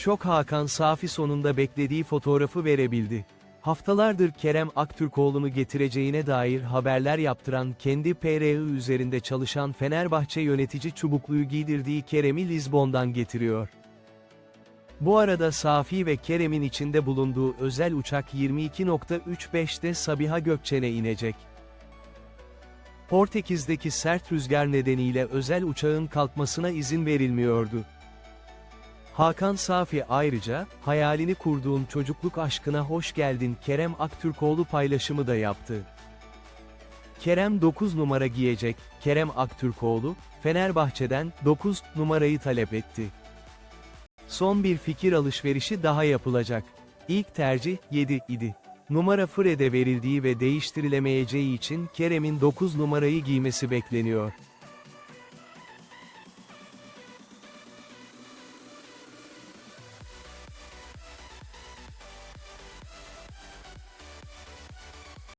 Şok Hakan Safi sonunda beklediği fotoğrafı verebildi. Haftalardır Kerem Aktürkoğlu'nu getireceğine dair haberler yaptıran kendi PRI üzerinde çalışan Fenerbahçe yönetici çubukluyu giydirdiği Kerem'i Lizbon'dan getiriyor. Bu arada Safi ve Kerem'in içinde bulunduğu özel uçak 22.35'te Sabiha Gökçen'e inecek. Portekiz'deki sert rüzgar nedeniyle özel uçağın kalkmasına izin verilmiyordu. Hakan Safi ayrıca, hayalini kurduğum çocukluk aşkına hoş geldin Kerem Aktürkoğlu paylaşımı da yaptı. Kerem 9 numara giyecek, Kerem Aktürkoğlu, Fenerbahçe'den 9 numarayı talep etti. Son bir fikir alışverişi daha yapılacak. İlk tercih 7 idi. Numara Fred'e verildiği ve değiştirilemeyeceği için Kerem'in 9 numarayı giymesi bekleniyor.